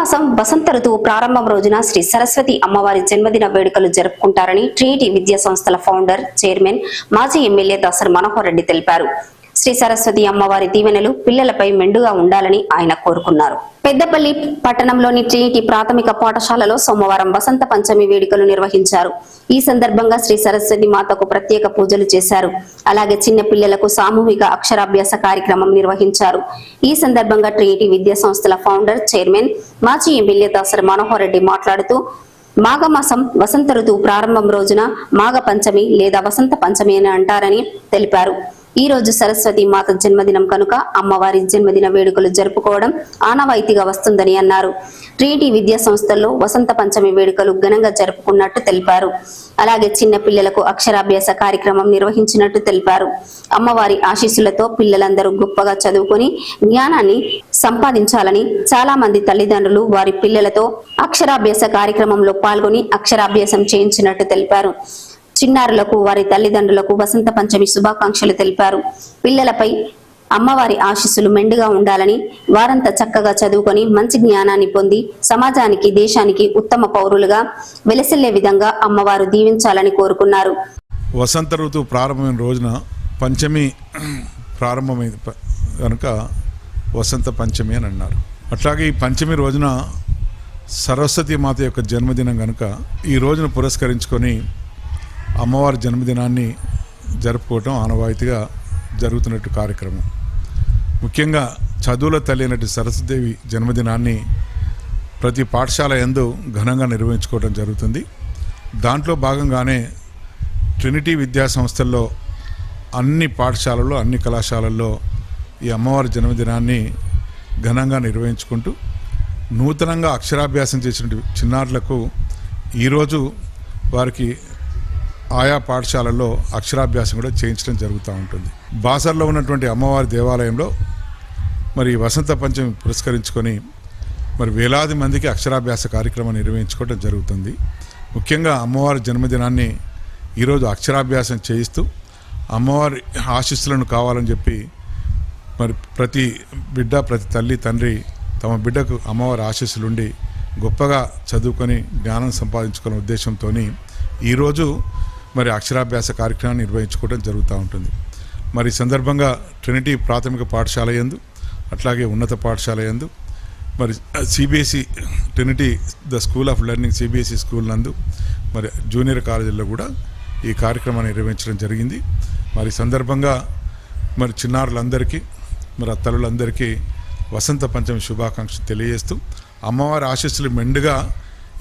మాసం వసంత ఋతువు ప్రారంభం రోజున శ్రీ సరస్వతి అమ్మవారి జన్మదిన వేడుకలు జరుపుకుంటారని ట్రీటీ విద్యా సంస్థల ఫౌండర్ చైర్మన్ మాజీ ఎమ్మెల్యే దాసర్ మనోహర్ రెడ్డి తెలిపారు. శ్రీ సరస్వతి అమ్మవారి దీవెనలు పిల్లలపై మెండుగా ఉండాలని ఆయన కోరుకున్నారు. పెద్దపల్లి పట్టణంలోని ట్రినిటీ ప్రాథమిక పాఠశాలలో సోమవారం వసంత పంచమి వేడుకలు నిర్వహించారు. ఈ సందర్భంగా శ్రీ సరస్వతి మాతకు ప్రత్యేక పూజలు చేశారు. అలాగే చిన్న పిల్లలకు సామూహిక అక్షరాభ్యాస కార్యక్రమం నిర్వహించారు. ఈ సందర్భంగా ట్రినిటీ విద్యా సంస్థల ఫౌండర్ చైర్మన్ మాజీ ఎమ్మెల్యే దాసరి మనోహర్ రెడ్డి మాట్లాడుతూ మాఘమాసం వసంత ఋతువు ప్రారంభం రోజున మాఘ పంచమి లేదా వసంత పంచమి అని అంటారని తెలిపారు. ఈ రోజు సరస్వతి మాత జన్మదినం కనుక అమ్మవారి జన్మదిన వేడుకలు జరుపుకోవడం ఆనవాయితీగా వస్తుందని అన్నారు. ట్రీటీ విద్యా సంస్థల్లో వసంత పంచమి వేడుకలు ఘనంగా జరుపుకున్నట్టు తెలిపారు. అలాగే చిన్న పిల్లలకు అక్షరాభ్యాస కార్యక్రమం నిర్వహించినట్టు తెలిపారు. అమ్మవారి ఆశీస్సులతో పిల్లలందరూ గొప్పగా చదువుకొని జ్ఞానాన్ని సంపాదించాలని చాలా మంది తల్లిదండ్రులు వారి పిల్లలతో అక్షరాభ్యాస కార్యక్రమంలో పాల్గొని అక్షరాభ్యాసం చేయించినట్టు తెలిపారు. చిన్నారులకు వారి తల్లిదండ్రులకు వసంత పంచమి శుభాకాంక్షలు తెలిపారు. పిల్లలపై అమ్మవారి ఆశీస్సులు మెండుగా ఉండాలని వారంతా చక్కగా చదువుకొని మంచి జ్ఞానాన్ని పొంది సమాజానికి దేశానికి ఉత్తమ పౌరులుగా వెలసిల్లే విధంగా అమ్మవారు దీవించాలని కోరుకున్నారు. వసంత ఋతువు ప్రారంభమైన రోజున పంచమి ప్రారంభమైంది. కనుక వసంత పంచమి అని అన్నారు. అట్లాగే ఈ పంచమి రోజున సరస్వతి మాత యొక్క జన్మదినం కనుక ఈ రోజున పురస్కరించుకొని అమ్మవారి జన్మదినాన్ని జరుపుకోవటం ఆనవాయితీగా జరుగుతున్నట్టు కార్యక్రమం. ముఖ్యంగా చదువుల తల్లి అయినట్టు సరస్వదేవి జన్మదినాన్ని ప్రతి పాఠశాల ఎందు ఘనంగా నిర్వహించుకోవడం జరుగుతుంది. దాంట్లో భాగంగానే ట్రినిటీ విద్యా సంస్థల్లో అన్ని పాఠశాలల్లో అన్ని కళాశాలల్లో ఈ అమ్మవారి జన్మదినాన్ని ఘనంగా నిర్వహించుకుంటూ నూతనంగా అక్షరాభ్యాసం చేసిన చిన్నారులకు ఈరోజు వారికి ఆయా పాఠశాలల్లో అక్షరాభ్యాసం కూడా చేయించడం జరుగుతూ ఉంటుంది. బాసర్లో ఉన్నటువంటి అమ్మవారి దేవాలయంలో మరి వసంత పంచమి పురస్కరించుకొని మరి వేలాది మందికి అక్షరాభ్యాస కార్యక్రమం నిర్వహించుకోవడం జరుగుతుంది. ముఖ్యంగా అమ్మవారి జన్మదినాన్ని ఈరోజు అక్షరాభ్యాసం చేయిస్తూ అమ్మవారి ఆశీస్సులను కావాలని చెప్పి మరి ప్రతి బిడ్డ ప్రతి తల్లి తండ్రి తమ బిడ్డకు అమ్మవారి ఆశీస్సులుండి గొప్పగా చదువుకొని జ్ఞానం సంపాదించుకునే ఉద్దేశంతో ఈరోజు మరి అక్షరాభ్యాస కార్యక్రమాన్ని నిర్వహించుకోవడం జరుగుతూ ఉంటుంది. మరి సందర్భంగా ట్రినిటీ ప్రాథమిక పాఠశాల యందు అట్లాగే ఉన్నత పాఠశాల యందు మరి CBSE Trinity the school of learning CBSE school నందు మరి జూనియర్ కాలేజీల్లో కూడా ఈ కార్యక్రమాన్ని నిర్వహించడం జరిగింది. మరి సందర్భంగా మరి చిన్నారులందరికీ మరి అత్తలులందరికీ వసంత పంచమి శుభాకాంక్షలు తెలియజేస్తూ అమ్మవారి ఆశీస్సులు మెండుగా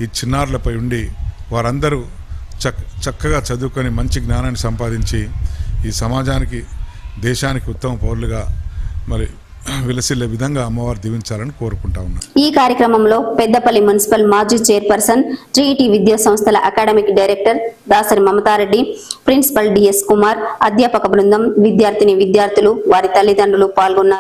ఈ చిన్నారులపై ఉండి వారందరూ చక్ చక్కగా చదువుకొని మంచి జ్ఞానాన్ని సంపాదించి ఈ సమాజానికి దేశానికి ఉత్తమ పౌరులుగా మరి విలసిల్లే విధంగా అమ్మవారు దీవించాలని కోరుకుంటా ఉన్నాను ఈ కార్యక్రమంలో పెద్దపల్లి మున్సిపల్ మాజీ చైర్పర్సన్ జీఈటీ విద్యా సంస్థల academic director Dasari Mamatha Reddy principal DS Kumar అధ్యాపక బృందం విద్యార్థిని విద్యార్థులు వారి తల్లిదండ్రులు పాల్గొన్నారు.